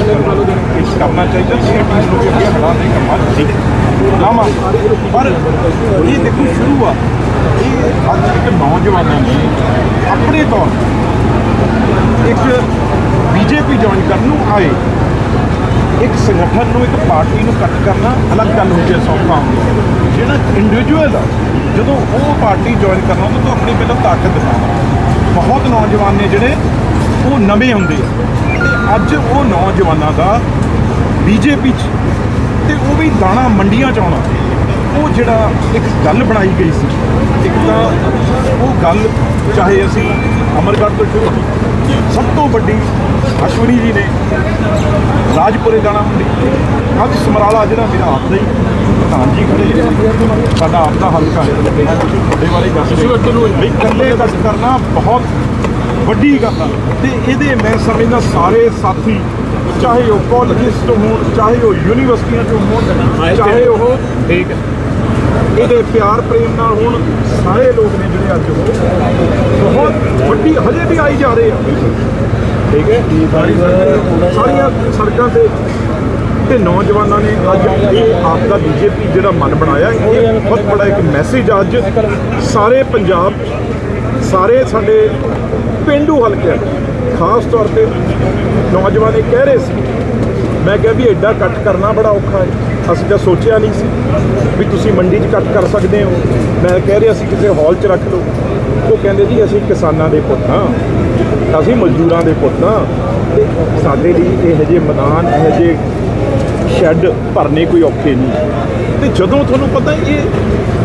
ਇਸ ਕਰਨਾ ਚਾਹੀਦਾ ਸੀ ਟੀਮ ਨੂੰ ਵੀ ਅੱਗੇ ਹਲਾ ਦੇ ਕੰਮਾਂ ਠੀਕ ਲਾਮਾ ਪਰ ਇਹ ਦੇਖੋ ਸ਼ੁਰੂ ਆ, ਇਹ ਅੱਜ ਇੱਕ ਨੌਜਵਾਨਾਂ ਨੇ ਆਪਣੇ ਤੌਰ ਤੇ ਇੱਕ ਬੀਜੇਪੀ ਜੁਆਇਨ ਕਰਨ ਨੂੰ ਆਏ ਇੱਕ ਸੰਗਠਨ ਨੂੰ ਇੱਕ ਪਾਰਟੀ ਨੂੰ ਕੱਟ ਕਰਨਾ ਅਲੱਗ ਗੱਲ ਹੁੰਦੀ ਹੈ ਸੌਖਾ ਹੁੰਦਾ ਹੈ। ਜਿਹੜਾ ਇੰਡੀਵਿਜੂਅਲ ਆ ਜਦੋਂ ਉਹ ਪਾਰਟੀ ਜੁਆਇਨ ਕਰਨਾ, ਉਹਨੂੰ ਤਾਂ ਆਪਣੀ ਪਹਿਲਾਂ ਤਾਕਤ ਦਿਖਾਉਣਾ ਬਹੁਤ ਨੌਜਵਾਨ ਨੇ ਜਿਹੜੇ ਉਹ ਨਵੇਂ ਹੁੰਦੇ ਆ ਤੇ ਅੱਜ ਉਹ ਨੌਜਵਾਨਾਂ ਦਾ ਬੀਜੇਪੀ 'ਚ ਤੇ ਉਹ ਵੀ ਦਾਣਾ ਮੰਡੀਆਂ 'ਚ ਆਉਣਾ। ਉਹ ਜਿਹੜਾ ਇੱਕ ਗੱਲ ਬਣਾਈ ਗਈ ਸੀ ਇੱਕ ਤਾਂ ਉਹ ਗੱਲ ਚਾਹੇ ਅਸੀਂ ਅਮਰਗੜ੍ਹ ਤੋਂ ਸ਼ੁਰੂ ਕੀਤੀ ਸਭ ਤੋਂ ਵੱਡੀ ਅਸ਼ਵਨੀ ਜੀ ਨੇ ਰਾਜਪੁਰੇ ਦਾਣਾ ਮੰਡੀ ਅੱਜ ਸਮਰਾਲਾ ਜਿਹੜਾ ਮੇਰਾ ਆਪ ਦਾ ਹੀ ਪ੍ਰਧਾਨ ਜੀ ਖੜੇ। ਸਾਡਾ ਆਪ ਦਾ ਹਲਕਾ ਹੈ। ਤੁਹਾਡੇ ਬਾਰੇ ਵੀ ਇਕੱਲੇ ਕੱਟ ਕਰਨਾ ਬਹੁਤ ਵੱਡੀ ਗੱਲ ਆ। ਤੇ ਇਹਦੇ ਮੈਂ ਸਮਝਦਾ ਸਾਰੇ ਸਾਥੀ ਚਾਹੇ ਉਹ ਕਾਲਜਿਸਟ ਹੋਣ ਚਾਹੇ ਉਹ ਯੂਨੀਵਰਸਿਟੀਆਂ ਚੋਂ ਹੋਣ ਚਾਹੇ ਉਹ ਠੀਕ ਇਹਦੇ ਪਿਆਰ ਪ੍ਰੇਮ ਨਾਲ ਹੁਣ ਸਾਰੇ ਲੋਕ ਨੇ ਜਿਹੜੇ ਅੱਜ ਉਹ ਬਹੁਤ ਵੱਡੀ ਹਜੇ ਵੀ ਆਈ ਜਾ ਰਹੇ ਆ। ਠੀਕ ਹੈ। ਸਾਰੀਆਂ ਸੜਕਾਂ ਤੇ ਤੇ ਨੌਜਵਾਨਾਂ ਨੇ ਅੱਜ ਇਹ ਆਪ ਦਾ ਬੀਜੇਪੀ ਜਿਹੜਾ ਮਨ ਬਣਾਇਆ ਇਹ ਬਹੁਤ ਬੜਾ ਇੱਕ ਮੈਸੇਜ ਅੱਜ। ਸਾਰੇ ਪੰਜਾਬ ਸਾਰੇ ਸਾਡੇ ਪਿੰਡੂ ਹਲਕੇ ਖਾਸ ਤੌਰ ਤੇ ਨੌਜਵਾਨ ਇਹ ਕਹਿ ਰਹੇ ਸੀ, ਮੈਂ ਕਿਹਾ ਵੀ ਐਡਾ ਕੱਟ ਕਰਨਾ ਬੜਾ ਔਖਾ ਹੈ। ਅਸੀਂ ਤਾਂ ਸੋਚਿਆ ਨਹੀਂ ਸੀ ਵੀ ਤੁਸੀਂ ਮੰਡੀ 'ਚ ਕੱਟ ਕਰ ਸਕਦੇ ਹੋ। ਮੈਂ ਕਹਿ ਰਿਹਾ ਸੀ ਕਿਸੇ ਹਾਲ 'ਚ ਰੱਖ ਲਓ। ਉਹ ਕਹਿੰਦੇ ਜੀ, ਅਸੀਂ ਕਿਸਾਨਾਂ ਦੇ ਪੁੱਤ ਹਾਂ। ਅਸੀਂ ਮਜ਼ਦੂਰਾਂ ਦੇ ਪੁੱਤ ਹਾਂ। ਤੇ ਸਾਡੇ ਲਈ ਇਹ ਜਿਹੇ ਮੈਦਾਨ, ਇਹ ਜਿਹੇ ਸ਼ੈੱਡ ਭਰਨੇ ਕੋਈ ਔਖੇ ਨਹੀਂ। ਤੇ ਜਦੋਂ ਤੁਹਾਨੂੰ ਪਤਾ ਇਹ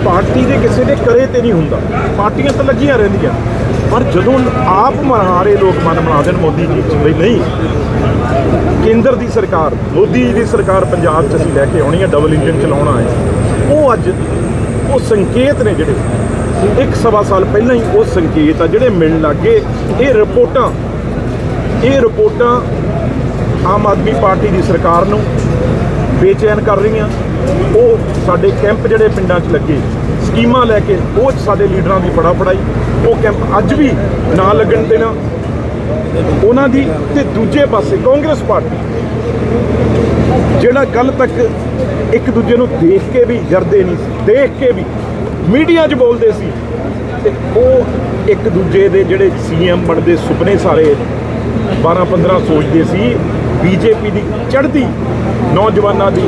ਪਾਰਟੀ ਦੇ ਕਿਸੇ ਦੇ ਕਰੇ ਤੇ ਨਹੀਂ ਹੁੰਦਾ। ਪਾਰਟੀਆਂ ਤਾਂ ਲੱਗੀਆਂ ਰਹਿੰਦੀਆਂ। ਪਰ ਜਦੋਂ ਆਪ ਮਨਹਾਰੇ ਲੋਕ ਮਨ ਬਣਾ ਦੇਣ ਮੋਦੀ ਜੀ ਚ ਨਹੀਂ। ਕੇਂਦਰ ਦੀ ਸਰਕਾਰ, ਮੋਦੀ ਜੀ ਦੀ ਸਰਕਾਰ ਪੰਜਾਬ 'ਚ ਅਸੀਂ ਲੈ ਕੇ ਆਉਣੀ ਹੈ ਡਬਲ ਇੰਜਨ ਚਲਾਉਣਾ ਹੈ ਉਹ ਅੱਜ, ਉਹ ਸੰਕੇਤ ਨੇ ਜਿਹੜੇ, ਇੱਕ ਸਵਾ ਸਾਲ ਪਹਿਲਾਂ ਹੀ ਉਹ ਸੰਕੇਤ ਆ, ਜਿਹੜੇ ਮਿਲਣ ਲੱਗੇ ਇਹ ਰਿਪੋਰਟਾਂ ਇਹ ਰਿਪੋਰਟਾਂ ਆਮ ਆਦਮੀ ਪਾਰਟੀ ਦੀ ਸਰਕਾਰ ਨੂੰ ਬੇਚੈਨ ਕਰ ਰਹੀਆਂ। ਉਹ ਸਾਡੇ ਕੈਂਪ ਜਿਹੜੇ ਪਿੰਡਾਂ 'ਚ ਲੱਗੇ, ਸਕੀਮਾਂ ਲੈ ਕੇ, ਉਹ 'ਚ ਸਾਡੇ ਲੀਡਰਾਂ ਦੀ ਫੜਾ ਫੜਾਈ ਉਹ ਕੈਂਪ ਅੱਜ ਵੀ ਨਾ ਲੱਗਣ ਦੇਣਾ। ਉਹਨਾਂ ਦੀ ਤੇ ਦੂਜੇ ਪਾਸੇ ਕਾਂਗਰਸ ਪਾਰਟੀ, ਜਿਹੜਾ ਕੱਲ ਤੱਕ ਇੱਕ ਦੂਜੇ ਨੂੰ ਦੇਖ ਕੇ ਵੀ ਜਰਦੇ ਨਹੀਂ ਸੀ, ਦੇਖ ਕੇ ਵੀ ਮੀਡੀਆ 'ਚ ਬੋਲਦੇ ਸੀ। ਤੇ ਉਹ ਇੱਕ ਦੂਜੇ ਦੇ ਜਿਹੜੇ ਸੀਐਮ ਬਣਦੇ ਸੁਪਨੇ ਸਾਰੇ 12 15 ਸੋਚਦੇ ਸੀ, ਬੀਜੇਪੀ ਦੀ ਚੜ੍ਹਦੀ ਨੌਜਵਾਨਾਂ ਦੀ,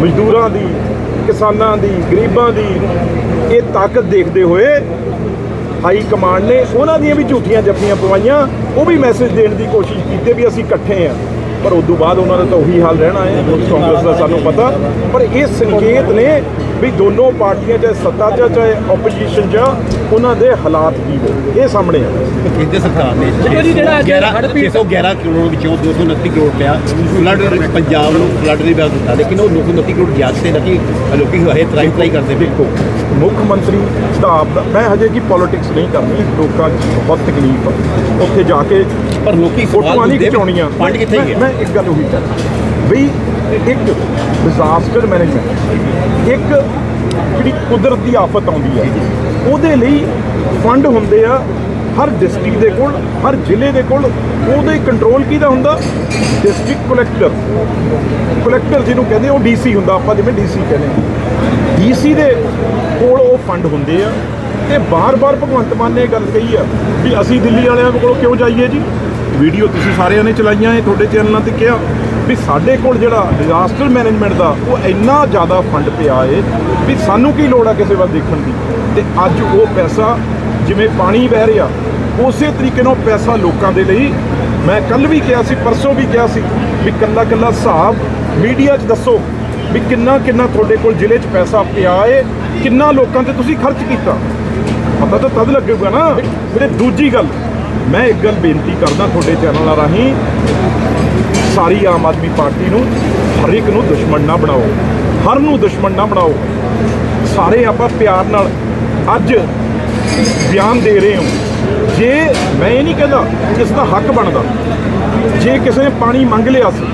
ਮਜ਼ਦੂਰਾਂ ਦੀ, ਕਿਸਾਨਾਂ ਦੀ, ਗਰੀਬਾਂ ਦੀ, ਇਹ ਤਾਕਤ ਦੇਖਦੇ ਹੋਏ ਹਾਈ ਕਮਾਂਡ ਨੇ ਉਹਨਾਂ ਦੀਆਂ ਵੀ ਝੂਠੀਆਂ ਜੱਫੀਆਂ ਪਵਾਈਆਂ, ਉਹ ਵੀ ਮੈਸੇਜ ਦੇਣ ਦੀ ਕੋਸ਼ਿਸ਼ ਕੀਤੀ ਵੀ ਅਸੀਂ ਇਕੱਠੇ ਆ ਪਰ ਉਸ ਤੋਂ ਬਾਅਦ ਉਹਨਾਂ ਦਾ ਤਾਂ ਉਹੀ ਹਾਲ ਰਹਿਣਾ ਹੈ ਕਾਂਗਰਸ ਦਾ ਸਾਨੂੰ ਪਤਾ। ਪਰ ਇਹ ਸੰਕੇਤ ਨੇ ਵੀ ਦੋਨੋਂ ਪਾਰਟੀਆਂ ਚਾਹੇ ਸੱਤਾ 'ਚ ਆ, ਚਾਹੇ ਆਪੋਜੀਸ਼ਨ 'ਚ ਆ, ਉਹਨਾਂ ਦੇ ਹਾਲਾਤ ਕੀ ਨੇ? ਇਹ ਸਾਹਮਣੇ ਆ। ਕੇਂਦਰ ਸਰਕਾਰ ਨੇ ਦੇਖੋ ਜੀ, ਜਿਹੜਾ ਅੱਜ 11 ਹੜ੍ਹ ਪੀੜਤ- 611 ਕਰੋੜ ਵਿੱਚੋਂ 229 ਕਰੋੜ ਪਿਆ। ਫਲੱਡ ਪੰਜਾਬ ਨੂੰ ਫਲੱਡ ਦੀ ਬਾਤ ਦਿੱਤਾ ਲੇਕਿਨ ਉਹ 229 ਕਰੋੜ ਗਿਆਤ ਤੇ ਲੱਗੀ ਲੋਕੀ ਹਏ ਤਰਾਈ ਤਰਾਈ ਕਰਦੇ ਦੇਖੋ ਮੁੱਖ ਮੰਤਰੀ ਸਟਾਫ ਦਾ ਮੈਂ ਹਜੇ ਕੀ ਪੋਲਿਟਿਕਸ ਨਹੀਂ ਕਰਨੀ ਲੋਕਾਂ 'ਚ ਬਹੁਤ ਤਕਲੀਫ ਆ। ਉੱਥੇ ਜਾ ਕੇ ਪਰ ਲੋਕੀ ਫੋਟੋਆਂ ਨਹੀਂ ਖਿਚਾਉਣੀਆਂ। ਫੰਡ ਕਿੱਥੇ ਗਿਆ? ਇੱਕ ਗੱਲ ਉਹੀ ਕਰ ਵੀ ਇੱਕ ਡਿਜ਼ਾਸਟਰ ਮੈਨੇਜਮੈਂਟ ਇੱਕ ਜਿਹੜੀ ਕੁਦਰਤ ਦੀ ਆਫਤ ਆਉਂਦੀ ਹੈ ਉਹਦੇ ਲਈ ਫੰਡ ਹੁੰਦੇ ਆ ਹਰ ਡਿਸਟ੍ਰਿਕਟ ਦੇ ਕੋਲ, ਹਰ ਜ਼ਿਲ੍ਹੇ ਦੇ ਕੋਲ, ਉਹਦੇ ਕੰਟਰੋਲ ਕਿਹਦਾ ਹੁੰਦਾ? ਡਿਸਟ੍ਰਿਕਟ ਕਲੈਕਟਰ ਕਲੈਕਟਰ ਜਿਹਨੂੰ ਕਹਿੰਦੇ ਉਹ ਡੀਸੀ ਹੁੰਦਾ, ਆਪਾਂ ਜਿਵੇਂ ਡੀਸੀ ਕਹਿੰਦੇ ਆ। ਡੀਸੀ ਦੇ ਕੋਲ ਉਹ ਫੰਡ ਹੁੰਦੇ ਆ। ਤੇ ਬਾਰ-ਬਾਰ ਭਗਵੰਤ ਮਾਨ ਨੇ ਇਹ ਗੱਲ ਕਹੀ ਆ, ਵੀ ਅਸੀਂ ਦਿੱਲੀ ਵਾਲਿਆਂ ਕੋਲ ਕਿਉਂ ਜਾਈਏ ਜੀ? ਵੀਡੀਓ ਤੁਸੀਂ ਸਾਰਿਆਂ ਨੇ ਚਲਾਈਆਂ, ਇਹ ਤੁਹਾਡੇ ਚੈਨਲਾਂ ਤੇ ਕਿਹਾ ਵੀ ਸਾਡੇ ਕੋਲ ਜਿਹੜਾ ਡਿਜ਼ਾਸਟਰ ਮੈਨੇਜਮੈਂਟ ਦਾ ਉਹ ਇੰਨਾ ਜ਼ਿਆਦਾ ਫੰਡ ਪਿਆ ਏ ਵੀ ਸਾਨੂੰ ਕੀ ਲੋੜ ਆ ਕਿਸੇ ਵੱਲ ਦੇਖਣ ਦੀ। ਤੇ ਅੱਜ ਉਹ ਪੈਸਾ ਜਿਵੇਂ ਪਾਣੀ ਵਹਿ ਰਿਹਾ, ਉਸੇ ਤਰੀਕੇ ਨਾਲ ਪੈਸਾ ਲੋਕਾਂ ਦੇ ਲਈ, ਮੈਂ ਕੱਲ ਵੀ ਕਿਹਾ ਸੀ, ਪਰਸੋਂ ਵੀ ਕਿਹਾ ਸੀ ਵੀ ਕੱਲਾ ਕੱਲਾ ਹਿਸਾਬ ਮੀਡੀਆ 'ਚ ਦੱਸੋ ਵੀ ਕਿੰਨਾ ਕਿੰਨਾ ਤੁਹਾਡੇ ਕੋਲ ਜ਼ਿਲ੍ਹੇ 'ਚ ਪੈਸਾ ਪਿਆ ਏ, ਕਿੰਨਾ ਲੋਕਾਂ ਤੇ ਤੁਸੀਂ ਖਰਚ ਕੀਤਾ। ਪਤਾ ਤਾਂ ਤਦ ਲੱਗੇਗਾ ਨਾ, ਫਿਰ ਦੂਜੀ ਗੱਲ। ਮੈਂ ਇੱਕ ਗੱਲ ਬੇਨਤੀ ਕਰਦਾ ਤੁਹਾਡੇ ਚੈਨਲਾਂ ਰਾਹੀਂ, ਸਾਰੀ ਆਮ ਆਦਮੀ ਪਾਰਟੀ ਨੂੰ, ਹਰ ਇੱਕ ਨੂੰ ਦੁਸ਼ਮਣ ਨਾ ਬਣਾਓ। ਹਰ ਨੂੰ ਦੁਸ਼ਮਣ ਨਾ ਬਣਾਓ। ਸਾਰੇ ਆਪਾਂ ਪਿਆਰ ਨਾਲ ਅੱਜ ਬਿਆਨ ਦੇ ਰਹੇ ਹਾਂ। ਜੇ ਮੈਂ ਇਹ ਨਹੀਂ ਕਹਿੰਦਾ ਕਿਸ ਦਾ ਹੱਕ ਬਣਦਾ, ਜੇ ਕਿਸੇ ਨੇ ਪਾਣੀ ਮੰਗ ਲਿਆ ਸੀ,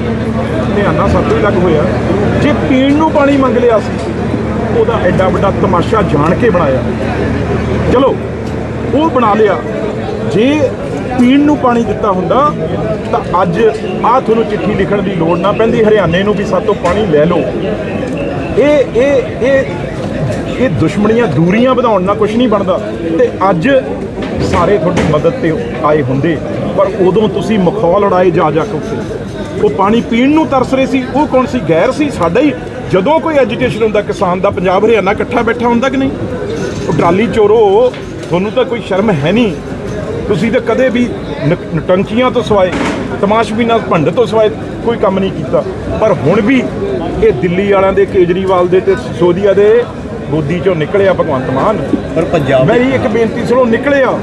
ਧਿਆਨਾ ਸਭ ਤੋਂ ਲੱਗ ਹੋਇਆ, ਜੇ ਪੀਣ ਨੂੰ ਪਾਣੀ ਮੰਗ ਲਿਆ ਸੀ, ਉਹਦਾ ਐਡਾ ਵੱਡਾ ਤਮਾਸ਼ਾ ਜਾਣ ਕੇ ਬਣਾਇਆ। ਚਲੋ, ਉਹ ਬਣਾ ਲਿਆ। ਜੇ ਪੀਣ ਨੂੰ ਪਾਣੀ ਦਿੱਤਾ ਹੁੰਦਾ, ਤਾਂ ਅੱਜ ਆ ਤੁਹਾਨੂੰ ਚਿੱਠੀ ਲਿਖਣ ਦੀ ਲੋੜ ਨਾ ਪੈਂਦੀ, ਹਰਿਆਣੇ ਨੂੰ ਵੀ ਸਾਤੋਂ ਪਾਣੀ ਲੈ ਲਓ। ਇਹ ਇਹ ਇਹ ਇਹ ਦੁਸ਼ਮਣੀਆਂ ਦੂਰੀਆਂ ਵਧਾਉਣ ਨਾਲ ਕੁਝ ਨਹੀਂ ਬਣਦਾ। ਤੇ ਅੱਜ ਸਾਰੇ ਤੁਹਾਡੀ ਮਦਦ ਤੇ ਆਏ ਹੁੰਦੇ, ਪਰ ਉਦੋਂ ਤੁਸੀਂ ਮਖੌਲ ਉਡਾਏ ਜਾ ਜਾ ਕੇ ਉਹ ਪਾਣੀ ਪੀਣ ਨੂੰ ਤਰਸ ਰਹੇ ਸੀ, ਉਹ ਕੌਣ ਸੀ? ਗੈਰ ਸੀ, ਸਾਡਾ ਹੀ। ਜਦੋਂ ਕੋਈ ਐਜੀਟੇਸ਼ਨ ਹੁੰਦਾ, ਕਿਸਾਨ ਦਾ ਪੰਜਾਬ ਹਰਿਆਣਾ ਇਕੱਠਾ ਬੈਠਾ ਹੁੰਦਾ ਕਿ ਨਹੀਂ? ਉਹ ਟਰਾਲੀ ਚੋਰੋ, ਤੁਹਾਨੂੰ ਤਾਂ ਕੋਈ ਸ਼ਰਮ ਹੈ ਨਹੀਂ। ਤੁਸੀਂ ਤਾਂ ਕਦੇ ਵੀ ਨਟੰਕੀਆਂ ਤੋਂ ਸਵਾਏ ਤਮਾਸ਼ਬੀਨਾਂ ਭੰਡ ਤੋਂ ਸਵਾਏ ਕੋਈ ਕੰਮ ਨਹੀਂ ਕੀਤਾ। ਪਰ ਹੁਣ ਵੀ ਇਹ ਦਿੱਲੀ ਵਾਲਿਆਂ ਦੇ ਕੇਜਰੀਵਾਲ ਦੇ ਤੇ ਸੋਧੀਆ ਦੇ ਗੋਦੀ ਚੋਂ ਨਿਕਲਿਆ ਭਗਵੰਤ ਮਾਨ। ਪਰ ਪੰਜਾਬ ਮੇਰੀ ਇੱਕ ਬੇਨਤੀ ਸੁਣੋ ਨਿਕਲਿਆ।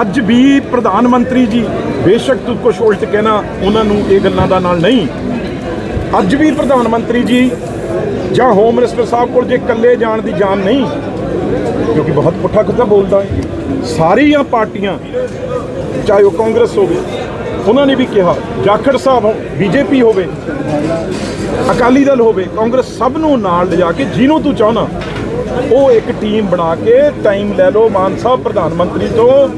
ਅੱਜ ਵੀ ਪ੍ਰਧਾਨ ਮੰਤਰੀ ਜੀ ਬੇਸ਼ੱਕ ਤੂੰ ਕੁਛ ਉਲਟ ਕਹਿਣਾ ਉਹਨਾਂ ਨੂੰ ਇਹ ਗੱਲਾਂ ਦਾ ਨਾਲ ਨਹੀਂ। ਅੱਜ ਵੀ ਪ੍ਰਧਾਨ ਮੰਤਰੀ ਜੀ ਜਾਂ ਹੋਮ ਮਿਨਿਸਟਰ ਸਾਹਿਬ ਕੋਲ ਜੇ ਇਕੱਲੇ ਜਾਣ ਦੀ ਜਾਨ ਨਹੀਂ ਕਿਉਂਕਿ ਬਹੁਤ ਪੁੱਠਾ ਕੁੱਤਾ ਬੋਲਦਾ ਹੈ। ਸਾਰੀਆਂ ਪਾਰਟੀਆਂ, ਚਾਹੇ ਉਹ ਕਾਂਗਰਸ ਹੋਵੇ, ਉਹਨਾਂ ਨੇ ਵੀ ਕਿਹਾ, ਜਾਖੜ ਸਾਹਿਬ ਹੋ ਬੀਜੇਪੀ ਹੋਵੇ, ਅਕਾਲੀ ਦਲ ਹੋਵੇ, ਕਾਂਗਰਸ ਸਭ ਨੂੰ ਨਾਲ ਲਿਜਾ ਕੇ ਜਿਹਨੂੰ ਤੂੰ ਚਾਹਨਾ ਉਹ ਇੱਕ ਟੀਮ ਬਣਾ ਕੇ ਟਾਈਮ ਲੈ ਲਓ ਮਾਨ ਸਾਹਿਬ ਪ੍ਰਧਾਨ ਮੰਤਰੀ ਤੋਂ,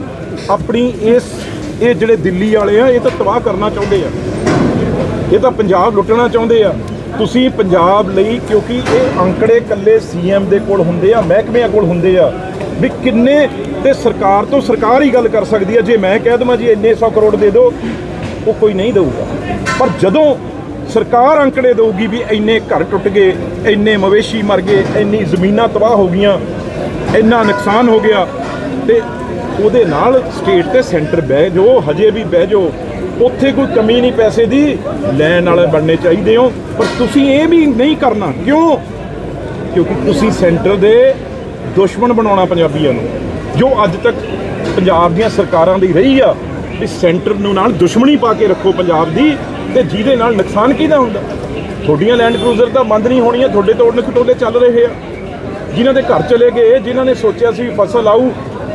ਆਪਣੀ ਇਸ, ਇਹ ਜਿਹੜੇ ਦਿੱਲੀ ਵਾਲੇ ਆ, ਇਹ ਤਾਂ ਤਬਾਹ ਕਰਨਾ ਚਾਹੁੰਦੇ ਆ। ਇਹ ਤਾਂ ਪੰਜਾਬ ਲੁੱਟਣਾ ਚਾਹੁੰਦੇ ਆ। ਤੁਸੀਂ ਪੰਜਾਬ ਲਈ, ਕਿਉਂਕਿ ਇਹ ਅੰਕੜੇ ਕੱਲੇ ਸੀਐਮ ਦੇ ਕੋਲ ਹੁੰਦੇ ਆ, ਮਹਿਕਮਿਆਂ ਕੋਲ ਹੁੰਦੇ ਆ। ਵੀ ਕਿੰਨੇ ਤੇ ਸਰਕਾਰ ਤੋਂ ਸਰਕਾਰ ਹੀ ਗੱਲ ਕਰ ਸਕਦੀ ਹੈ। ਜੇ ਮੈਂ ਕਹਿ ਦਵਾਂ ਜੀ ਇੰਨੇ 100 ਕਰੋੜ ਦੇ ਦਿਓ, ਉਹ ਕੋਈ ਨਹੀਂ ਦੇਊਗਾ। ਪਰ ਜਦੋਂ ਸਰਕਾਰ ਅੰਕੜੇ ਦੇਊਗੀ ਵੀ ਇੰਨੇ ਘਰ ਟੁੱਟ ਗਏ, ਇੰਨੇ ਮਵੇਸ਼ੀ ਮਰ ਗਏ, ਇੰਨੀ ਜ਼ਮੀਨਾਂ ਤਬਾਹ ਹੋ ਗਈਆਂ, ਇੰਨਾ ਨੁਕਸਾਨ ਹੋ ਗਿਆ, ਤੇ ਉਹਦੇ ਨਾਲ ਸਟੇਟ ਤੇ ਸੈਂਟਰ ਬਹਿ ਜੋ ਹਜੇ ਵੀ ਬਹਿ ਜੋ ਉੱਥੇ ਕੋਈ ਕਮੀ ਨਹੀਂ ਪੈਸੇ ਦੀ, ਲੈਣ ਵਾਲੇ ਬਣਨੇ ਚਾਹੀਦੇ ਹੋ। ਪਰ ਤੁਸੀਂ ਇਹ ਵੀ ਨਹੀਂ ਕਰਨਾ। ਕਿਉਂ? ਕਿਉਂਕਿ ਤੁਸੀਂ ਸੈਂਟਰ ਦੇ ਦੁਸ਼ਮਣ ਬਣਾਉਣਾ ਪੰਜਾਬੀਆਂ ਨੂੰ। ਜੋ ਅੱਜ ਤੱਕ ਪੰਜਾਬ ਦੀਆਂ ਸਰਕਾਰਾਂ ਦੀ ਰਹੀ ਆ, ਵੀ ਸੈਂਟਰ ਨੂੰ ਨਾਲ ਦੁਸ਼ਮਣੀ ਪਾ ਕੇ ਰੱਖੋ ਪੰਜਾਬ ਦੀ, ਤੇ ਜਿਹਦੇ ਨਾਲ ਨੁਕਸਾਨ ਕਿਹਦਾ ਹੁੰਦਾ? ਤੁਹਾਡੀਆਂ ਲੈਂਡ ਕਰੂਜ਼ਰ ਤਾਂ ਬੰਦ ਨਹੀਂ ਹੋਣੀਆਂ, ਤੁਹਾਡੇ ਤੋੜਨ ਖਟੋਲੇ ਚੱਲ ਰਹੇ ਆ। ਜਿਨ੍ਹਾਂ ਦੇ ਘਰ ਚਲੇ ਗਏ, ਜਿਨ੍ਹਾਂ ਨੇ ਸੋਚਿਆ ਸੀ ਫਸਲ ਆਊ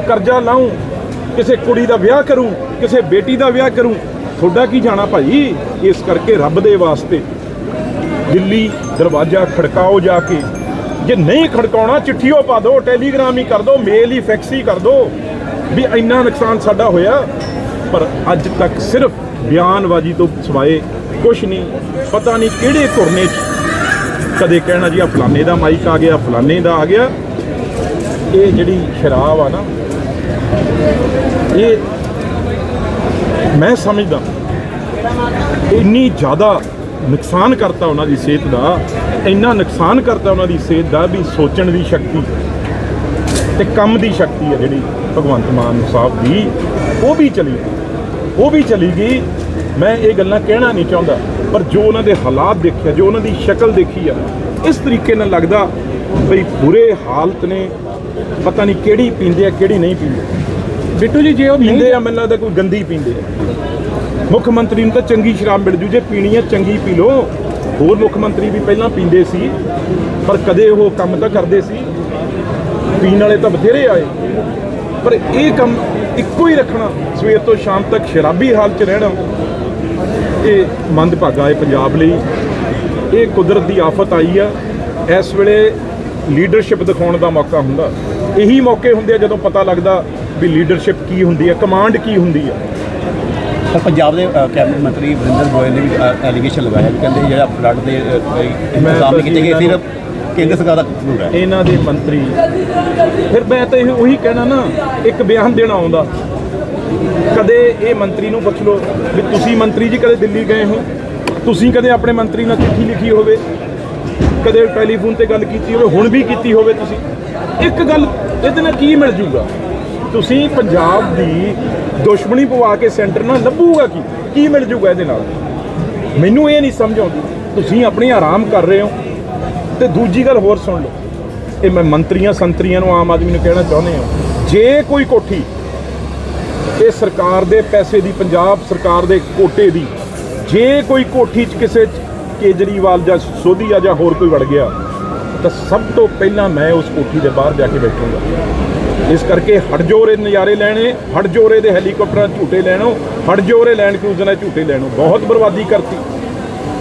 ਕਰਜ਼ਾ ਲਾਊ, ਕਿਸੇ ਕੁੜੀ ਦਾ ਵਿਆਹ ਕਰੂੰ, ਕਿਸੇ ਬੇਟੀ ਦਾ ਵਿਆਹ ਕਰੂੰ, ਤੁਹਾਡਾ ਕੀ ਜਾਣਾ ਭਾਈ? ਇਸ ਕਰਕੇ ਰੱਬ ਦੇ ਵਾਸਤੇ ਦਿੱਲੀ ਦਰਵਾਜ਼ਾ ਖੜਕਾਓ ਜਾ ਕੇ। ਜੇ ਨਹੀਂ ਖੜਕਾਉਣਾ, ਚਿੱਠੀਓ ਪਾ ਦਿਓ, ਟੈਲੀਗ੍ਰਾਮ ਹੀ ਕਰ ਦਿਓ, ਮੇਲ ਹੀ ਫੈਕਸ ਹੀ ਕਰ ਦਿਓ। ਵੀ ਇੰਨਾ ਨੁਕਸਾਨ ਸਾਡਾ ਹੋਇਆ, ਪਰ ਅੱਜ ਤੱਕ ਸਿਰਫ ਬਿਆਨਬਾਜ਼ੀ ਤੋਂ ਸਿਵਾਏ ਕੁਝ ਨਹੀਂ, ਪਤਾ ਨਹੀਂ ਕਿਹੜੇ ਧੁਰਨੇ 'ਚ ਕਦੇ ਕਹਿਣਾ ਜੀ ਆ ਫਲਾਣੇ ਦਾ ਮਾਈਕ ਆ ਗਿਆ, ਫਲਾਣੇ ਦਾ ਆ ਗਿਆ। ਇਹ ਜਿਹੜੀ ਸ਼ਰਾਬ ਆ ਨਾ, ਇਹ ਮੈਂ ਸਮਝਦਾ, ਇੰਨੀ ਜ਼ਿਆਦਾ ਨੁਕਸਾਨ ਕਰਤਾ ਉਹਨਾਂ ਦੀ ਸਿਹਤ ਦਾ ਇੰਨਾ ਨੁਕਸਾਨ ਕਰਤਾ ਉਹਨਾਂ ਦੀ ਸਿਹਤ ਦਾ ਵੀ ਸੋਚਣ ਦੀ ਸ਼ਕਤੀ ਤੇ ਕੰਮ ਦੀ ਸ਼ਕਤੀ ਹੈ ਜਿਹੜੀ ਭਗਵੰਤ ਮਾਨ ਸਾਹਿਬ ਦੀ ਉਹ ਵੀ ਚਲੀ ਗਈ। ਉਹ ਵੀ ਚਲੀ ਗਈ। ਮੈਂ ਇਹ ਗੱਲਾਂ ਕਹਿਣਾ ਨਹੀਂ ਚਾਹੁੰਦਾ ਪਰ ਜੋ ਉਹਨਾਂ ਦੇ ਹਾਲਾਤ ਦੇਖਿਆ ਜੋ ਉਹਨਾਂ ਦੀ ਸ਼ਕਲ ਦੇਖੀ ਆ ਇਸ ਤਰੀਕੇ ਨਾਲ ਲੱਗਦਾ ਬਈ ਬੁਰੇ ਹਾਲਤ ਨੇ। ਪਤਾ ਨਹੀਂ ਕਿਹੜੀ ਪੀਂਦੇ ਆ ਕਿਹੜੀ ਨਹੀਂ ਪੀਂਦੇ। ਬਿੱਟੂ ਜੀ ਜੇ ਉਹ ਪੀਂਦੇ ਆ ਮੈਨੂੰ ਲੱਗਦਾ ਕੋਈ ਗੰਦੀ ਪੀਂਦੇ ਆ। ਮੁੱਖ ਮੰਤਰੀ ਨੂੰ ਤਾਂ ਚੰਗੀ ਸ਼ਰਾਬ ਮਿਲ ਜੂ, ਜੇ ਪੀਣੀ ਹੈ ਚੰਗੀ ਪੀ ਲਓ। ਹੋਰ ਮੁੱਖ ਮੰਤਰੀ ਵੀ ਪਹਿਲਾਂ ਪੀਂਦੇ ਸੀ, ਪਰ ਕਦੇ ਉਹ ਕੰਮ ਤਾਂ ਕਰਦੇ ਸੀ। ਪੀਣ ਵਾਲੇ ਤਾਂ ਬਥੇਰੇ ਆਏ। ਪਰ ਇਹ ਕੰਮ ਇੱਕੋ ਹੀ ਰੱਖਣਾ, ਸਵੇਰ ਤੋਂ ਸ਼ਾਮ ਤੱਕ ਸ਼ਰਾਬੀ ਹਾਲਤ 'ਚ ਰਹਿਣਾ। ਇਹ ਮੰਦਭਾਗਾ ਹੈ ਪੰਜਾਬ ਲਈ। ਇਹ ਕੁਦਰਤ ਦੀ ਆਫਤ ਆਈ ਆ। ਇਸ ਵੇਲੇ ਲੀਡਰਸ਼ਿਪ ਦਿਖਾਉਣ ਦਾ ਮੌਕਾ ਹੁੰਦਾ। ਇਹੀ ਮੌਕੇ ਹੁੰਦੇ ਆ ਜਦੋਂ ਪਤਾ ਲੱਗਦਾ ਵੀ ਲੀਡਰਸ਼ਿਪ ਕੀ ਹੁੰਦੀ ਹੈ ਕਮਾਂਡ ਕੀ ਹੁੰਦੀ ਹੈ ਪਰ ਪੰਜਾਬ ਦੇ ਕੈਬਨਿਟ ਮੰਤਰੀ ਵਰਿੰਦਰ ਗੋਇਲ ਨੇ ਵੀ ਐਲੀਗੇਸ਼ਨ ਲਗਾਇਆ ਵੀ ਕਹਿੰਦੇ ਜਿਹੜਾ ਫਲੱਡ ਦੇ ਇੰਤਜ਼ਾਮ ਨਹੀਂ ਕੀਤੇ ਗਏ ਸਿਰਫ ਕੇਂਦਰ ਸਰਕਾਰ ਦਾ ਕਸੂਰ ਹੈ। ਇਹਨਾਂ ਦੇ ਮੰਤਰੀ। ਫਿਰ ਮੈਂ ਤਾਂ ਇਹ ਉਹੀ ਕਹਿਣਾ ਨਾ ਇੱਕ ਬਿਆਨ ਦੇਣਾ ਆਉਂਦਾ। ਕਦੇ ਇਹ ਮੰਤਰੀ ਨੂੰ ਪੁੱਛ ਲਓ ਵੀ ਤੁਸੀਂ ਮੰਤਰੀ ਜੀ ਕਦੇ ਦਿੱਲੀ ਗਏ ਹੋ? ਤੁਸੀਂ ਕਦੇ ਆਪਣੇ ਮੰਤਰੀ ਨਾਲ ਚਿੱਠੀ ਲਿਖੀ ਹੋਵੇ? ਕਦੇ ਟੈਲੀਫੋਨ ਤੇ ਗੱਲ ਕੀਤੀ ਹੋਵੇ? ਹੁਣ ਵੀ ਕੀਤੀ ਹੋਵੇ ਤੁਸੀਂ? ਇੱਕ ਗੱਲ ਇਹਦੇ ਨਾਲ ਕੀ ਮਿਲ ਜੂਗਾ? ਤੁਸੀਂ ਪੰਜਾਬ ਦੀ ਦੁਸ਼ਮਣੀ ਪਵਾ ਕੇ ਸੈਂਟਰ ਨਾਲ ਲੱਭੂਗਾ ਕੀ? ਕੀ ਮਿਲ ਜੂਗਾ ਇਹਦੇ ਨਾਲ? ਮੈਨੂੰ ਇਹ ਨਹੀਂ ਸਮਝ ਆਉਂਦੀ। ਤੁਸੀਂ ਆਪਣੀ ਆਰਾਮ ਕਰ ਰਹੇ ਹੋ। ਤੇ ਦੂਜੀ ਗੱਲ ਹੋਰ ਸੁਣ ਲਓ। ਇਹ ਮੈਂ ਮੰਤਰੀਆਂ, ਸੰਤਰੀਆਂ ਨੂੰ ਆਮ ਆਦਮੀ ਨੂੰ ਕਹਿਣਾ ਚਾਹੁੰਦੇ ਹਾਂ। ਜੇ ਕੋਈ ਕੋਠੀ ਇਹ ਸਰਕਾਰ ਦੇ ਪੈਸੇ ਦੀ, ਪੰਜਾਬ ਸਰਕਾਰ ਦੇ ਕੋਟੇ ਦੀ, ਜੇ ਕੋਈ ਕੋਠੀ 'ਚ ਕਿਸੇ ਕੇਜਰੀਵਾਲ ਜਾਂ ਸੋਧੀਆ ਜਾਂ ਹੋਰ ਕੋਈ ਵੜ ਗਿਆ, ਤਾਂ ਸਭ ਤੋਂ ਪਹਿਲਾਂ ਮੈਂ ਉਸ ਕੋਠੀ ਦੇ ਬਾਹਰ ਜਾ ਕੇ ਬੈਠੂੰਗਾ। ਇਸ ਕਰਕੇ ਹਟ ਜੋਰੇ ਨਜ਼ਾਰੇ ਲੈਣੇ ਹਟ ਜੋਰੇ ਦੇ ਹੈਲੀਕਾਪਟਰਾਂ ਝੂਟੇ ਲੈਣੋ ਹਟ ਜੋਰੇ ਲੈਂਡ ਕਰੂਜ਼ਰ ਨਾਲ ਝੂਟੇ ਲੈਣੋ। ਬਹੁਤ ਬਰਬਾਦੀ ਕਰਤੀ।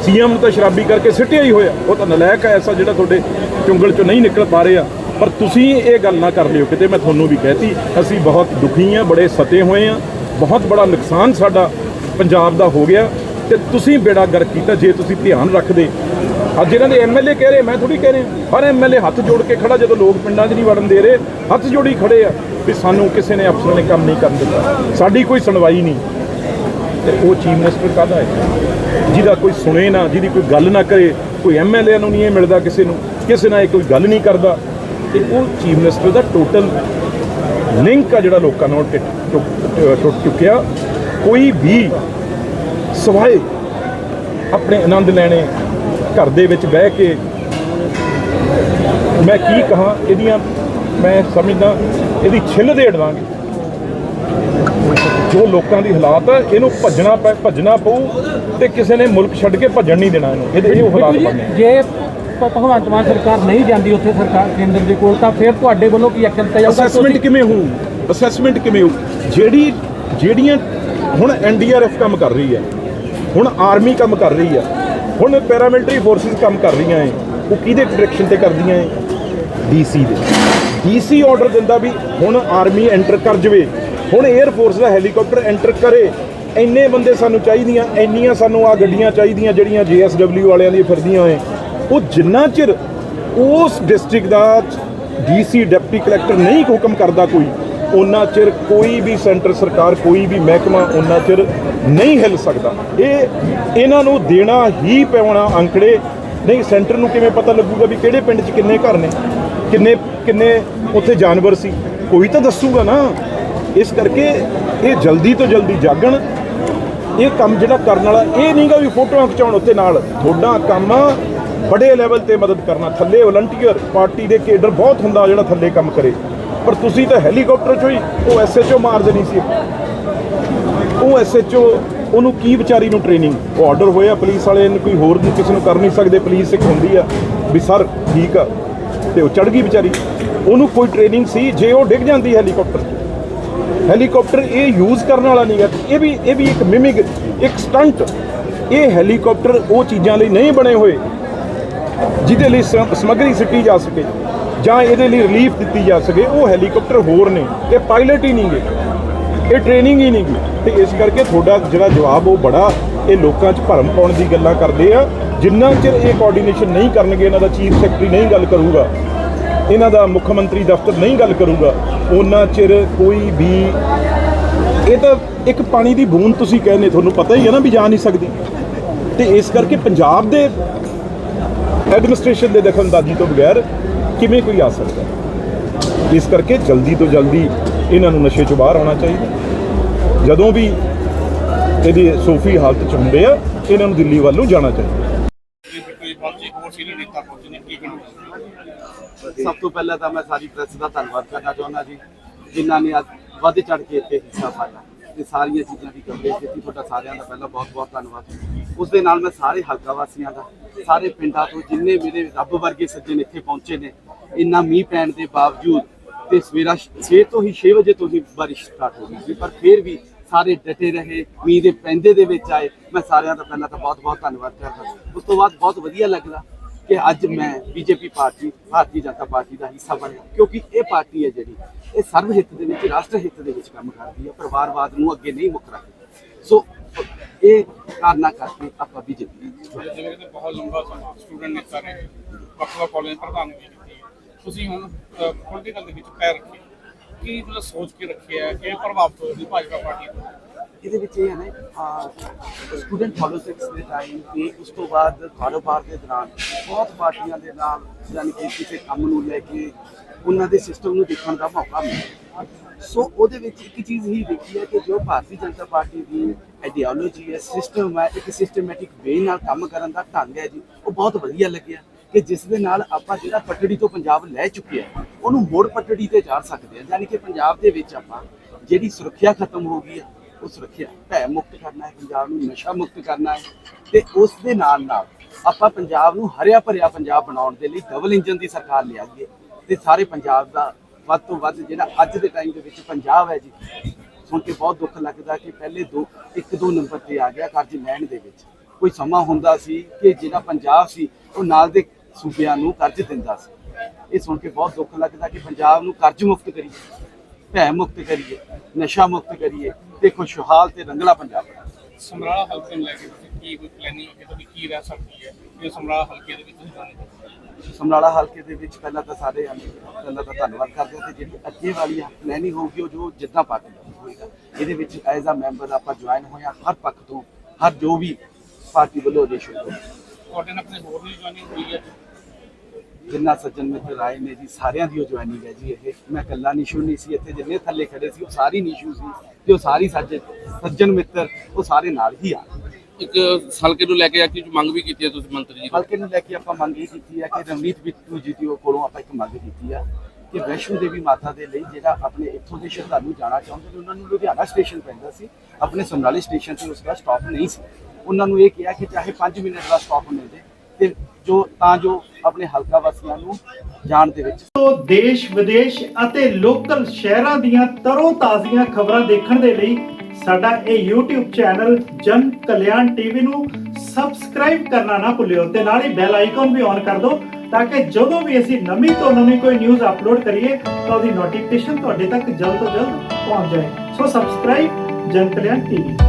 ਸੀਐਮ ਨੂੰ ਤਾਂ ਸ਼ਰਾਬੀ ਕਰਕੇ ਸਿੱਟਿਆ ਹੀ ਹੋਇਆ। ਉਹ ਤਾਂ ਨਲਾਇਕ ਹੈ ਐਸਾ ਜਿਹੜਾ ਤੁਹਾਡੇ ਚੁੰਗਲ ਚੋਂ ਨਹੀਂ ਨਿਕਲ ਪਾ ਰਿਹਾ। ਪਰ ਤੁਸੀਂ ਇਹ ਗੱਲ ਨਾ ਕਰ ਲਿਓ। ਕਿਤੇ ਮੈਂ ਤੁਹਾਨੂੰ ਵੀ ਕਹਿਤੀ, ਅਸੀਂ ਬਹੁਤ ਦੁਖੀ ਆ ਬੜੇ ਸਤੇ ਹੋਏ ਆ ਬਹੁਤ ਬੜਾ ਨੁਕਸਾਨ ਸਾਡਾ ਪੰਜਾਬ ਦਾ ਹੋ ਗਿਆ। ਤੇ ਤੁਸੀਂ ਬੇੜਾ ਗਰਕ ਕੀਤਾ, ਜੇ ਤੁਸੀਂ ਧਿਆਨ ਰੱਖਦੇ। ਅੱਜ ਇਹਨਾਂ ਦੇ ਐਮਐਲਏ ਕਹਿ ਰਹੇ, ਮੈਂ ਥੋੜੀ ਕਹਿ ਰਿਹਾ, ਹਰ ਐਮਐਲਏ ਹੱਥ ਜੋੜ ਕੇ ਖੜਾ ਜਦੋਂ ਲੋਕ ਪਿੰਡਾਂ 'ਚ ਨਹੀਂ ਵੜਨ ਦੇ ਰਹੇ, ਹੱਥ ਜੋੜੀ ਖੜੇ ਆ ਵੀ ਸਾਨੂੰ ਕਿਸੇ ਨੇ ਅਫਸਰ ਨੇ ਕੰਮ ਨਹੀਂ ਕਰਨ ਦਿੱਤਾ। ਸਾਡੀ ਕੋਈ ਸੁਣਵਾਈ ਨਹੀਂ। ਤੇ ਉਹ ਚੀਫ ਮਿਨਿਸਟਰ ਕਾਹਦਾ ਹੈ? ਜਿਹਦਾ ਕੋਈ ਸੁਣੇ ਨਾ, ਜਿਹਦੀ ਕੋਈ ਗੱਲ ਨਾ ਕਰੇ, ਕੋਈ ਐਮਐਲਏ ਨੂੰ ਨਹੀਂ ਇਹ ਮਿਲਦਾ ਕਿਸੇ ਨੂੰ, ਕਿਸੇ ਨਾਲ ਇਹ ਕੋਈ ਗੱਲ ਨਹੀਂ ਕਰਦਾ। ਤੇ ਉਹ ਚੀਫ ਮਿਨਿਸਟਰ ਦਾ ਟੋਟਲ ਲਿੰਕ ਆ ਜਿਹੜਾ ਲੋਕਾਂ ਨਾਲ ਟੁੱਟ- ਟੁੱਟ ਚੁੱਕਿਆ। ਕੋਈ ਵੀ ਸਵਾਏ ਆਪਣੇ ਆਨੰਦ ਲੈਣੇ ਘਰ ਦੇ ਵਿੱਚ ਬਹਿ ਕੇ ਮੈਂ ਕੀ ਕਹਾਂ ਇਹਦੀਆਂ ਮੈਂ ਸਮਝਦਾ ਇਹਦੀ ਛਿੱਲ ਦੇ ਡਵਾਂਗੇ ਜੋ ਲੋਕਾਂ ਦੀ ਹਾਲਾਤ ਹੈ ਇਹਨੂੰ ਭੱਜਣਾ ਪੈ ਭੱਜਣਾ ਪਊ ਤੇ ਕਿਸੇ ਨੇ ਮੁਲਕ ਛੱਡ ਕੇ ਭੱਜਣ ਨਹੀਂ ਦੇਣਾ ਇਹਨੂੰ। ਇਹਦੇ ਇਹ ਹਾਲਾਤ ਬਣਨੇ ਜੀ, ਭਗਵੰਤ ਮਾਨ ਸਰਕਾਰ ਨਹੀਂ ਜਾਂਦੀ ਉੱਥੇ ਸਰਕਾਰ ਕੇਂਦਰ ਦੇ ਕੋਲ ਤਾਂ ਫਿਰ ਤੁਹਾਡੇ ਵੱਲੋਂ ਕੀ ਐਕਸ਼ਨ ਲਿਆ ਜਾਊਗਾ? ਅਸੈਸਮੈਂਟ ਕਿਵੇਂ ਹੋਊ? ਅਸੈਸਮੈਂਟ ਕਿਵੇਂ ਹੋਊ? ਜਿਹੜੀ ਜਿਹੜੀਆਂ ਹੁਣ ਐਨਡੀਆਰਐਫ ਕੰਮ ਕਰ ਰਹੀ ਹੈ ਹੁਣ ਆਰਮੀ ਕੰਮ ਕਰ ਰਹੀ ਹੈ ਹੁਣ ਪੈਰਾਮਿਲਟਰੀ ਫੋਰਸਿਸ ਕੰਮ ਕਰ ਰਹੀਆਂ ਏ। ਉਹ ਕਿਹਦੇ ਡਾਇਰੈਕਸ਼ਨ ਤੇ ਕਰਦੀਆਂ ਹੈ ਡੀਸੀ ਦੇ। ਡੀਸੀ ਆਰਡਰ ਦਿੰਦਾ ਵੀ ਹੁਣ ਆਰਮੀ ਐਂਟਰ ਕਰ ਜਵੇ। ਹੁਣ 에ਅਰ ਫੋਰਸ ਦਾ ਹੈਲੀਕਾਪਟਰ ਐਂਟਰ ਕਰੇ। ਇੰਨੇ ਬੰਦੇ ਸਾਨੂੰ ਚਾਹੀਦੀਆਂ, ਇੰਨੀਆਂ ਸਾਨੂੰ ਆ ਗੱਡੀਆਂ ਚਾਹੀਦੀਆਂ ਜਿਹੜੀਆਂ ਜੀਐਸਡਬਲਯੂ ਵਾਲਿਆਂ ਦੀ ਫਿਰਦੀਆਂ ਹੋਏ ਉਹ ਜਿੰਨਾ ਚਿਰ ਉਸ ਡਿਸਟ੍ਰਿਕਟ ਦਾ ਡੀਸੀ ਡਿਪਟੀ ਕਲੈਕਟਰ ਨਹੀਂ ਹੁਕਮ ਕਰਦਾ ਕੋਈ ਉਹਨਾਂ ਚਿਰ ਕੋਈ ਵੀ ਸੈਂਟਰ ਸਰਕਾਰ, ਕੋਈ ਵੀ ਮਹਿਕਮਾ ਉਹਨਾਂ ਚਿਰ ਨਹੀਂ ਹਿੱਲ ਸਕਦਾ। ਇਹ ਇਹਨਾਂ ਨੂੰ ਦੇਣਾ ਹੀ ਪੈਣਾ ਅੰਕੜੇ। ਨਹੀਂ, ਸੈਂਟਰ ਨੂੰ ਕਿਵੇਂ ਪਤਾ ਲੱਗੂਗਾ ਵੀ ਕਿਹੜੇ ਪਿੰਡ 'ਚ ਕਿੰਨੇ ਘਰ ਨੇ? ਕਿੰਨੇ ਕਿੰਨੇ ਉੱਥੇ ਜਾਨਵਰ ਸੀ? ਕੋਈ ਤਾਂ ਦੱਸੂਗਾ ਨਾ। ਇਸ ਕਰਕੇ ਇਹ ਜਲਦੀ ਤੋਂ ਜਲਦੀ ਜਾਗਣ। ਇਹ ਕੰਮ ਜਿਹੜਾ ਕਰਨ ਵਾਲਾ, ਇਹ ਨਹੀਂਗਾ ਵੀ ਫੋਟੋਆਂ ਖਿਚਾਉਣ ਉੱਤੇ ਨਾਲ। ਤੁਹਾਡਾ ਕੰਮ ਆ ਬੜੇ ਲੈਵਲ ਤੇ ਮਦਦ ਕਰਨਾ। ਥੱਲੇ ਵਲੰਟੀਅਰ ਪਾਰਟੀ ਦੇ ਕੇਡਰ ਬਹੁਤ ਹੁੰਦਾ ਜਿਹੜਾ ਥੱਲੇ ਕੰਮ ਕਰੇ। ਪਰ ਤੁਸੀਂ ਤਾਂ ਹੈਲੀਕਾਪਟਰ ਚੋਂ ਹੀ ਉਹ ਐਸਐਚਓ ਮਾਰ ਦੇਣੀ ਸੀ। ਉਹ ਐਸਐਚਓ ਉਹਨੂੰ ਕੀ ਵਿਚਾਰੀ ਨੂੰ ਟ੍ਰੇਨਿੰਗ ਉਹ ਆਰਡਰ ਹੋਇਆ ਪੁਲਿਸ ਵਾਲੇ ਨੂੰ ਕੋਈ ਹੋਰ ਨੂੰ ਕਿਸੇ ਨੂੰ ਕਰ ਨਹੀਂ ਸਕਦੇ ਪੁਲਿਸ ਇੱਕ ਹੁੰਦੀ ਆ ਵੀ ਸਰ ਠੀਕ ਆ, ਤੇ ਉਹ ਚੜ ਗਈ ਵਿਚਾਰੀ। ਉਹਨੂੰ ਕੋਈ ਟ੍ਰੇਨਿੰਗ ਸੀ, ਜੇ ਉਹ ਡਿੱਗ ਜਾਂਦੀ ਹੈਲੀਕਾਪਟਰ ਹੈਲੀਕਾਪਟਰ ਇਹ ਯੂਜ਼ ਕਰਨ ਵਾਲਾ ਨਹੀਂ ਨਹੀਂਗਾ ਇਹ ਵੀ ਇਹ ਵੀ ਇੱਕ ਮਿਮਿਕ ਇੱਕ ਸਟੰਟ ਇਹ ਹੈਲੀਕਾਪਟਰ ਉਹ ਚੀਜ਼ਾਂ ਲਈ ਨਹੀਂ ਬਣੇ ਹੋਏ, ਜਿਹਦੇ ਲਈ ਸਮ- ਸਮੱਗਰੀ ਸਿੱਟੀ ਜਾ ਸਕੇ। ਜਾਂ ਇਹਦੇ ਲਈ ਰਿਲੀਫ ਦਿੱਤੀ ਜਾ ਸਕੇ, ਉਹ ਹੈਲੀਕਾਪਟਰ ਹੋਰ ਨੇ, ਇਹ ਪਾਇਲਟ ਹੀ ਨਹੀਂਗੇ। ਇਹ ਟ੍ਰੇਨਿੰਗ ਹੀ ਨਹੀਂਗੀ। ਤੇ ਇਸ ਕਰਕੇ ਤੁਹਾਡਾ ਜਿਹੜਾ ਜਵਾਬ ਉਹ ਬੜਾ, ਇਹ ਲੋਕਾਂ 'ਚ ਭਰਮ ਪਾਉਣ ਦੀ ਗੱਲਾਂ ਕਰਦੇ ਆ। ਜਿੰਨਾ ਚਿਰ ਇਹ ਕੋਆਰਡੀਨੇਸ਼ਨ ਨਹੀਂ ਕਰਨਗੇ, ਇਹਨਾਂ ਦਾ ਚੀਫ ਸੈਕਟਰੀ ਨਹੀਂ ਗੱਲ ਕਰੂਗਾ, ਇਹਨਾਂ ਦਾ ਮੁੱਖ ਮੰਤਰੀ ਦਫ਼ਤਰ ਨਹੀਂ ਗੱਲ ਕਰੂਗਾ, ਉਹਨਾਂ ਚਿਰ ਕੋਈ ਵੀ, ਇਹ ਤਾਂ ਇੱਕ ਪਾਣੀ ਦੀ ਬੂੰਦ ਤੁਸੀਂ ਕਹਿੰਦੇ, ਤੁਹਾਨੂੰ ਪਤਾ ਹੀ ਹੈ ਨਾ ਵੀ ਜਾ ਨਹੀਂ ਸਕਦੀ। ਤੇ ਇਸ ਕਰਕੇ ਪੰਜਾਬ ਦੇ ਐਡਮਿਨਿਸਟ੍ਰੇਸ਼ਨ ਦੇ ਦਖਲਅੰਦਾਜ਼ੀ ਤੋਂ ਬਗੈਰ ਕਿਵੇਂ ਕੋਈ ਆ ਸਕਦਾ? ਹੈ? ਇਸ ਕਰਕੇ ਜਲਦੀ ਤੋਂ ਜਲਦੀ ਇਹਨਾਂ ਨੂੰ ਨਸ਼ੇ ਚੋਂ ਬਾਹਰ ਆਉਣਾ ਚਾਹੀਦਾ। ਜਦੋਂ ਵੀ ਇਹਦੀ ਸੂਫ਼ੀ ਹਾਲਤ ਚ ਹੁੰਦੇ ਆ, ਇਹਨਾਂ ਨੂੰ ਦਿੱਲੀ ਵੱਲ ਨੂੰ ਜਾਣਾ ਚਾਹੀਦਾ। ਸਭ ਤੋਂ ਪਹਿਲਾਂ ਤਾਂ ਮੈਂ ਸਾਰੀ ਪ੍ਰੈਸ ਦਾ ਧੰਨਵਾਦ ਕਰਨਾ ਚਾਹੁੰਦਾ ਜੀ, ਜਿਨ੍ਹਾਂ ਨੇ ਅੱਜ ਵੱਧ ਚੜ ਕੇ ਇੱਥੇ ਹਿੱਸਾ ਪਾਇਆ। ਤੇ ਸਾਰੀਆਂ ਚੀਜ਼ਾਂ ਦੀ ਕਵਰੇਜ ਕੀਤੀ ਤੁਹਾਡਾ ਸਾਰਿਆਂ ਦਾ ਪਹਿਲਾਂ ਬਹੁਤ ਬਹੁਤ ਧੰਨਵਾਦ। ਉਸ ਦੇ ਨਾਲ ਮੈਂ ਸਾਰੇ ਹਲਕਾ ਵਾਸੀਆਂ ਦਾ, ਸਾਰੇ ਪਿੰਡਾਂ ਤੋਂ ਜਿੰਨੇ ਮੇਰੇ ਰੱਬ ਵਰਗੇ ਸੱਜਣ ਇੱਥੇ ਪਹੁੰਚੇ ਨੇ ਇੰਨਾ ਮੀਂਹ ਪੈਣ ਦੇ ਬਾਵਜੂਦ ਤੇ ਸਵੇਰਾ 6 ਤੋਂ ਹੀ 6 ਵਜੇ ਤੋਂ ਹੀ ਬਾਰਿਸ਼ ਸਟਾਰਟ ਹੋ ਗਈ ਸੀ, ਪਰ ਫਿਰ ਵੀ ਸਾਰੇ ਡਟੇ ਰਹੇ, ਮੀਂਹ ਦੇ ਪੈਂਦੇ ਦੇ ਵਿੱਚ ਆਏ। ਮੈਂ ਸਾਰਿਆਂ ਦਾ ਪਹਿਲਾਂ ਤਾਂ ਬਹੁਤ ਬਹੁਤ ਧੰਨਵਾਦ ਕਰਦਾ ਉਸ ਤੋਂ ਬਾਅਦ ਬਹੁਤ ਵਧੀਆ ਲੱਗਦਾ ਕਿ ਅੱਜ ਮੈਂ BJP party, Bharatiya Janata Party ਦਾ ਹਿੱਸਾ ਬਣਿਆ, ਕਿਉਂਕਿ ਇਹ ਪਾਰਟੀ ਹੈ ਜਿਹੜੀ, ਇਹ ਸਰਵ ਹਿੱਤ ਦੇ ਵਿੱਚ, ਰਾਸ਼ਟਰ ਹਿੱਤ ਦੇ ਵਿੱਚ ਕੰਮ ਕਰਦੀ ਹੈ, ਪਰਿਵਾਰਵਾਦ ਨੂੰ ਅੱਗੇ ਨਹੀਂ ਮੁੱਕ ਰੱਖਦੀ। ਸੋ, ਇਹ ਕਾਰਨਾ ਕਰਕੇ ਆਪਾਂ ਬੀਜੇਪੀ ਜਿਵੇਂ ਕਿ ਬਹੁਤ ਲੰਬਾ ਸਮਾਂ ਸਟੂਡੈਂਟ ਨੇਤਾ ਨੇ ਵੱਖ ਵੱਖ ਕਾਲਜ ਪ੍ਰਧਾਨ ਵੀ ਤੁਸੀਂ ਹੁਣ ਪੋਲੀਟੀਕਲ ਦੇ ਵਿੱਚ ਪੈਰ ਰੱਖੇ। ਕੀ ਤੁਸੀਂ ਸੋਚ ਕੇ ਰੱਖਿਆ ਕਿ ਪ੍ਰਭਾਵਿਤ ਹੋਈ ਭਾਜਪਾ ਪਾਰਟੀ ਤੋਂ ਇਹਦੇ ਵਿੱਚ ਇਹ ਹੈ ਨਾ ਸਟੂਡੈਂਟ ਪੋਲਿਟਿਕਸ ਦੇ ਟਾਈਮ ਤੇ ਉਸ ਤੋਂ ਬਾਅਦ ਕਾਰੋਬਾਰ ਦੇ ਦੌਰਾਨ ਬਹੁਤ ਪਾਰਟੀਆਂ ਦੇ ਨਾਲ, ਯਾਨੀ ਕਿ ਕਿਸੇ ਕੰਮ ਨੂੰ ਲੈ ਕੇ ਉਹਨਾਂ ਦੇ ਸਿਸਟਮ ਨੂੰ ਦੇਖਣ ਦਾ ਮੌਕਾ ਮਿਲਿਆ। ਸੋ ਉਹਦੇ ਵਿੱਚ ਇੱਕ ਚੀਜ਼ ਹੀ ਦੇਖੀ ਹੈ ਕਿ ਜੋ ਭਾਰਤੀ ਜਨਤਾ ਪਾਰਟੀ ਦੀ ਆਈਡੀਓਲੋਜੀ ਹੈ ਸਿਸਟਮ ਹੈ, ਇੱਕ ਸਿਸਟਮੈਟਿਕ ਵੇ ਨਾਲ ਕੰਮ ਕਰਨ ਦਾ ਢੰਗ ਹੈ ਜੀ, ਉਹ ਬਹੁਤ ਵਧੀਆ ਲੱਗਿਆ। ਕਿ ਜਿਸ ਦੇ ਨਾਲ ਆਪਾਂ ਜਿਹੜਾ ਪਟੜੀ ਤੋਂ ਪੰਜਾਬ ਲੈ ਚੁੱਕੇ ਆ, ਉਹਨੂੰ ਮੋੜ ਪਟੜੀ ਤੇ ਜਾ ਸਕਦੇ ਆ। ਯਾਨੀ ਕਿ ਪੰਜਾਬ ਦੇ ਵਿੱਚ ਆਪਾਂ ਜਿਹੜੀ ਸੁਰੱਖਿਆ ਖਤਮ ਹੋ ਗਈ ਆ, ਉਹ ਸੁਰੱਖਿਆ ਭੈ ਮੁਕਤ ਕਰਨਾ ਹੈ, ਪੰਜਾਬ ਨੂੰ ਨਸ਼ਾ ਮੁਕਤ ਕਰਨਾ ਹੈ ਤੇ ਉਸ ਦੇ ਨਾਲ ਨਾਲ ਆਪਾਂ ਪੰਜਾਬ ਨੂੰ ਹਰਿਆ ਭਰਿਆ ਪੰਜਾਬ ਬਣਾਉਣ ਦੇ ਲਈ ਡਬਲ ਇੰਜਨ ਦੀ ਸਰਕਾਰ ਲਿਆਈਏ ਤੇ ਸਾਰੇ ਪੰਜਾਬ ਦਾ ਵੱਧ ਤੋਂ ਵੱਧ ਜਿਹੜਾ ਅੱਜ ਦੇ ਟਾਈਮ ਦੇ ਵਿੱਚ ਪੰਜਾਬ ਹੈ ਜੀ, ਸੁਣ ਕੇ ਬਹੁਤ ਦੁੱਖ ਲੱਗਦਾ ਕਿ ਪਹਿਲੇ ਦੋ, ਇੱਕ ਦੋ ਨੰਬਰ ਤੇ ਆ ਗਿਆ ਕਰਜ਼ ਲੈਣ ਦੇ ਵਿੱਚ। ਕੋਈ ਸਮਾਂ ਹੁੰਦਾ ਸੀ ਕਿ ਜਿਹੜਾ ਪੰਜਾਬ ਸੀ, ਉਹ ਨਾਲ ਦੇ ਸੂਬਿਆਂ ਨੂੰ ਕਰਜ਼ ਦਿੰਦਾ ਸੀ। ਇਹ ਸੁਣ ਕੇ ਬਹੁਤ ਦੁੱਖ ਲੱਗਦਾ ਕਿ ਪੰਜਾਬ ਨੂੰ ਕਰਜ਼ ਮੁਕਤ ਕਰੀਏ ਭੈ ਮੁਕਤ ਕਰੀਏ ਨਸ਼ਾ ਮੁਕਤ ਕਰੀਏ ਤੇ ਖੁਸ਼ਹਾਲ ਤੇ ਰੰਗਲਾ ਪੰਜਾਬ ਸਮਰਾਲਾ ਹਲਕੇ ਨੂੰ ਲੈ ਕੇ ਕੀ ਕੋਈ ਪਲੈਨਿੰਗ ਹੈ ਤੁਹਾਡੀ ਕੀ ਰਹਿ ਸਕਦੀ ਹੈ? ਜੇ ਸਮਰਾਲਾ ਹਲਕੇ ਦੇ ਵਿੱਚ ਸਮਰਾਲਾ ਹਲਕੇ ਦੇ ਵਿੱਚ ਪਹਿਲਾਂ ਤਾਂ ਸਾਰੇ ਪਹਿਲਾਂ ਤਾਂ ਧੰਨਵਾਦ ਕਰਦੇ ਹਾਂ ਤੇ ਜਿਹੜੀ ਅੱਗੇ ਵਾਲੀ ਪਲੈਨਿੰਗ ਹੋਊਗੀ ਉਹ ਜੋ ਜਿੱਦਾਂ ਪਾਰਟੀ ਹੋਏਗਾ ਇਹਦੇ ਵਿੱਚ ਐਜ਼ ਅ ਮੈਂਬਰ ਆਪਾਂ ਜੁਆਇਨ ਹੋਇਆ ਹਰ ਪੱਖ ਤੋਂ ਹਰ ਜੋ ਵੀ ਪਾਰਟੀ ਵੱਲੋਂ ਆਦੇਸ਼ ਹੋਊਗਾ। ਤੁਹਾਡੇ ਨਾਲ ਆਪਣੇ ਹੋਰ ਵੀ ਜੁਆਇਨਿੰਗ ਹੋਈ ਹੈ ਜਿੰਨਾ ਸੱਜਣ ਮਿੱਤਰ ਆਏ ਨੇ ਜੀ ਸਾਰਿਆਂ ਦੀ ਉਹ ਜੁਆਇਨਿੰਗ ਹੈ ਜੀ ਇਹ। ਮੈਂ ਇਕੱਲਾ ਨਿਸ਼ੂ ਨਹੀਂ ਸੀ ਇੱਥੇ ਜਿੰਨੇ ਥੱਲੇ ਖੜੇ ਸੀ ਉਹ ਸਾਰੀ ਨਿਸ਼ੂ ਸੀ ਤੇ ਉਹ ਸਾਰੀ ਸੱਜ ਸੱਜਣ ਮਿੱਤਰ ਉਹ ਸਾਰੇ ਨਾਲ ਹੀ ਆ। ਇੱਕ ਹਲਕੇ ਨੂੰ ਲੈ ਕੇ ਆ ਕਿ ਮੰਗ ਵੀ ਕੀਤੀ ਹੈ ਤੁਸੀਂ ਮੰਤਰੀ ਜੀ ਤੋਂ? ਹਲਕੇ ਨੂੰ ਲੈ ਕੇ ਆਪਾਂ ਮੰਗ ਇਹ ਕੀਤੀ ਹੈ ਕਿ ਰਵਨੀਤ ਬਿੱਟੂ ਜੀ ਦੀ ਕੋਲੋਂ ਆਪਾਂ ਇੱਕ ਮੰਗ ਕੀਤੀ ਹੈ ਕਿ ਵੈਸ਼ਨੋ ਦੇਵੀ ਮਾਤਾ ਦੇ ਲਈ ਜਿਹੜਾ ਆਪਣੇ ਇੱਥੋਂ ਦੇ ਸ਼ਰਧਾਲੂ ਜਾਣਾ ਚਾਹੁੰਦੇ ਨੇ ਉਹਨਾਂ ਨੂੰ ਲੁਧਿਆਣਾ ਸਟੇਸ਼ਨ ਪੈਂਦਾ ਸੀ ਆਪਣੇ ਸਮਰਾਲੇ ਸਟੇਸ਼ਨ ਤੇ ਉਸਦਾ ਸਟਾਪ ਨਹੀਂ ਸੀ। ਉਹਨਾਂ ਨੂੰ ਇਹ ਕਿਹਾ ਕਿ ਚਾਹੇ 5 ਮਿੰਟ ਦਾ ਸਟਾਪ ਮਿਲ ਜੇ, ਤੇ ਜੋ, ਤਾਂ ਜੋ ਆਪਣੇ ਹਲਕਾ ਵਾਸੀਆਂ ਨੂੰ ਜਾਣ ਦੇ ਵਿੱਚ ਤੋਂ ਦੇਸ਼, ਵਿਦੇਸ਼ ਅਤੇ ਲੋਕਲ ਸ਼ਹਿਰਾਂ ਦੀਆਂ ਤਰੋ ਤਾਜ਼ੀਆਂ ਖਬਰਾਂ ਦੇਖਣ ਦੇ ਲਈ ਸਾਡਾ ਇਹ YouTube ਚੈਨਲ ਜਨ ਕਲਿਆਣ ਟੀਵੀ ਨੂੰ ਸਬਸਕ੍ਰਾਈਬ ਕਰਨਾ ਨਾ ਭੁੱਲਿਓ ਤੇ ਨਾਲ ਹੀ ਬੈਲ ਆਈਕਨ ਵੀ ਔਨ ਕਰ ਦਿਓ ਤਾਂ ਕਿ ਜਦੋਂ ਵੀ ਅਸੀਂ ਨਵੀਂ ਤੋਂ ਨਵੀਂ ਕੋਈ ਨਿਊਜ਼ ਅਪਲੋਡ ਕਰੀਏ, ਤਾਂ ਉਹਦੀ ਨੋਟੀਫਿਕੇਸ਼ਨ ਤੁਹਾਡੇ ਤੱਕ ਜਲਦ ਤੋਂ ਜਲਦ ਪਹੁੰਚ ਜਾਏ। ਸੋ ਸਬਸਕ੍ਰਾਈਬ ਜਨ ਕਲਿਆਣ ਟੀਵੀ।